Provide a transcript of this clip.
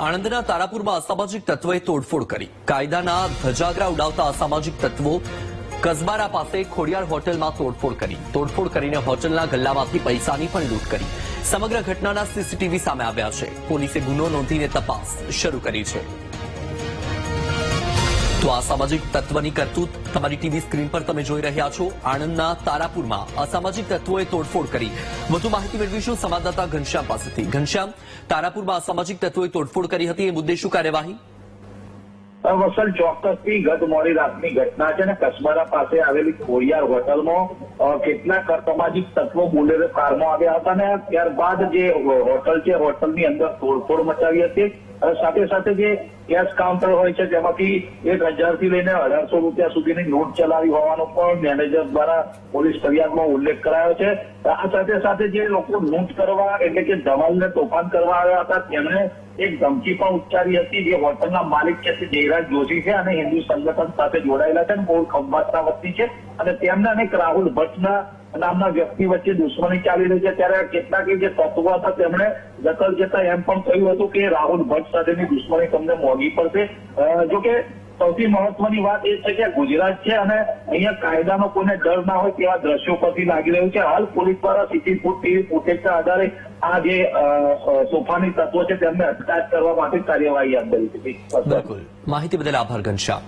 આણંદના તારાપુરમાં અસામાજિક તત્વોએ તોડફોડ કરી. કાયદાના ધજાગરા ઉડાવતા અસામાજિક તત્વો કસબારા પાસે ખોડિયાર હોટેલમાં તોડફોડ કરી. તોડફોડ કરીને હોટલના ગલ્લામાંથી પૈસાની પણ લૂંટ કરી. સમગ્ર ઘટનાના સીસીટીવી સામે આવ્યા છે. પોલીસે ગુનો નોંધીને તપાસ શરૂ કરી છે. તો આ સામાજિક તત્વની કરતૂત તમારી ટીવી સ્ક્રીન પર તમે જોઈ રહ્યા છો. આણંદના તારાપુરમાં અસામાજિક તત્વોએ તોડફોડ કરી. વધુ માહિતી મેળવીશું સંવાદદાતા ઘનશ્યામ પાસેથી. ઘનશ્યામ, તારાપુરમાં અસામાજિક તત્વોએ તોડફોડ કરી હતી, એ મુદ્દે શું કાર્યવાહી? વસલ ચોક્કસથી ગત મોડી રાતની ઘટના છે ને કસબારા પાસે આવેલી ખોડિયાર હોટલમાં કેટલાક અસામાજિક તત્વો બોલેરો કારમાં આવ્યા હતા ને, ત્યારબાદ જે હોટલ છે, હોટલની અંદર તોડફોડ મચાવી હતી. અને સાથે સાથે જે કેશ કાઉન્ટર હોય છે, તેમાંથી એક હજારથી લઈને અઢારસો રૂપિયા સુધીની નોટ ચલાવી હોવાનો પણ મેનેજર દ્વારા પોલીસ ફરિયાદમાં ઉલ્લેખ કરાયો છે. આ સાથે સાથે જે લોકો લૂંટ કરવા એટલે કે ધમાલને તોફાન કરવા આવ્યા હતા, તેમણે એક ધમકી પણ ઉચ્ચારી હતી. જે હોટલના માલિક છે તે જયરાજ જોશી છે અને હિન્દુ સંગઠન સાથે જોડાયેલા છે અને બહુ ખંભાતના વતની છે. અને તેમના અને રાહુલ ભટ્ટના નામના વ્યક્તિ વચ્ચે દુશ્મની ચાલી રહી છે. ત્યારે કેટલાક જે તત્વો હતા, તેમણે દખલ જતા એમ પણ કહ્યું હતું કે રાહુલ ભટ્ટ સાથેની દુશ્મની તમને મોંઘી પડશે. જોકે સૌથી મહત્વની વાત એ છે કે ગુજરાત છે અને અહીંયા કાયદાનો કોઈને ડર ના હોય તેવા દ્રશ્યો પરથી લાગી રહ્યું છે. હાલ પોલીસ દ્વારા સીસીટીવી ફૂટેજના આધારે આ જે તોફાની તત્વો છે, તેમને અટકાયત કરવા માટે કાર્યવાહી હાથ ધરી છે. માહિતી બદલ આભાર, ઘનશ્યામ.